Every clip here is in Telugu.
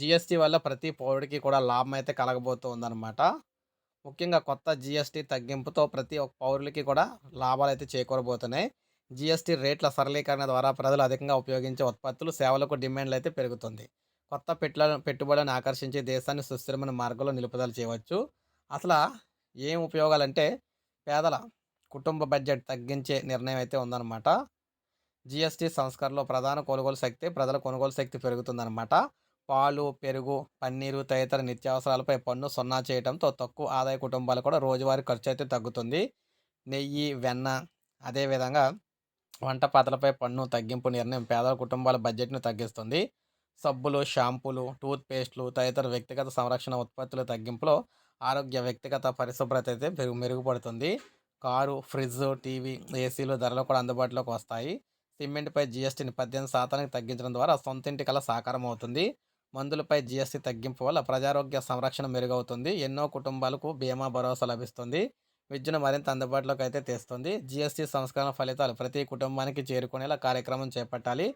జీఎస్టీ వల్ల ప్రతి పౌరుడికి కూడా లాభం అయితే కలగబోతుందన్నమాట ముఖ్యంగా కొత్త జీఎస్టీ తగ్గింపుతో ప్రతి ఒక్క పౌరులకి కూడా లాభాలు అయితే చేకూరబోతున్నాయి. జీఎస్టీ రేట్ల సరళీకరణ ద్వారా ప్రజలు అధికంగా ఉపయోగించే ఉత్పత్తులు, సేవలకు డిమాండ్‌లయితే పెరుగుతుంది. కొత్త పెట్ల పెట్టుబడులను ఆకర్షించే దేశాన్ని సుస్థిరమైన మార్గంలో నిలుపుదల చేయవచ్చు. అసల ఏం ఉపయోగాలంటే పేదల కుటుంబ బడ్జెట్ తగ్గించే నిర్ణయం అయితే ఉందన్నమాట. జిఎస్టీ సంస్కరణలో ప్రధాన కొనుగోలు శక్తి ప్రజల కొనుగోలు శక్తి పెరుగుతుందన్నమాట. పాలు, పెరుగు, పన్నీరు తదితర నిత్యావసరాలపై పన్ను సున్నా చేయడంతో తక్కువ ఆదాయ కుటుంబాలు కూడా రోజువారీ ఖర్చయితే తగ్గుతుంది. నెయ్యి, వెన్న అదేవిధంగా వంట పాత్రలపై పన్ను తగ్గింపు నిర్ణయం పేదల కుటుంబాల బడ్జెట్‌ను తగ్గిస్తుంది. సబ్బులు, షాంపూలు, టూత్పేస్టులు తదితర వ్యక్తిగత సంరక్షణ ఉత్పత్తుల తగ్గింపులో ఆరోగ్య, వ్యక్తిగత పరిశుభ్రత అయితే మెరుగు మెరుగుపడుతుంది. కారు, ఫ్రిడ్జ్, టీవీ, ఏసీలు ధరలు కూడా అందుబాటులోకి వస్తాయి. సిమెంట్‌పై జీఎస్టీని 18% తగ్గించడం ద్వారా సొంతింటి కల సాకారం అవుతుంది. మందులపై జీఎస్టీ తగ్గింపు వల్ల ప్రజారోగ్య సంరక్షణ మెరుగవుతుంది. ఎన్నో కుటుంబాలకు బీమా భరోసా లభిస్తుంది. విద్యను మరింత అందుబాటులోకి అయితే తెస్తుంది. జీఎస్టీ సంస్కరణ ఫలితాలు ప్రతి కుటుంబానికి చేరుకునేలా కార్యక్రమం చేపట్టాలి.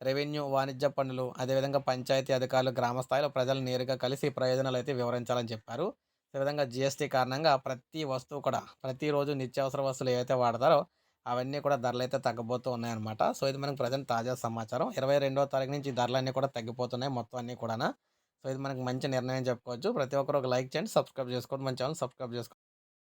రెవెన్యూ, వాణిజ్య పనులు అదేవిధంగా పంచాయతీ అధికారులు గ్రామ స్థాయిలో ప్రజలు నేరుగా కలిసి ప్రయోజనాలు అయితే వివరించాలని చెప్పారు. ఈ విధంగా జీఎస్టీ కారణంగా ప్రతి వస్తువు కూడా ప్రతిరోజు నిత్యావసర వస్తువులు ఏవైతే వాడతారో అవన్నీ కూడా ధరలు అయితే తగ్గబోతూ ఉన్నాయన్నమాట. సో, ఇది మనకు ప్రజెంట్ తాజా సమాచారం. 22వ తారీఖు నుంచి ధరలు ధరలన్నీ కూడా తగ్గిపోతున్నాయి మొత్తం అన్నీ కూడా సో, ఇది మనకు మంచి నిర్ణయం చెప్పుకోవచ్చు. ప్రతి ఒక్కరు ఒక లైక్ చేయండి. సబ్స్క్రైబ్ చేసుకోండి. మన ఛానల్ సబ్స్క్రైబ్ చేసుకోండి.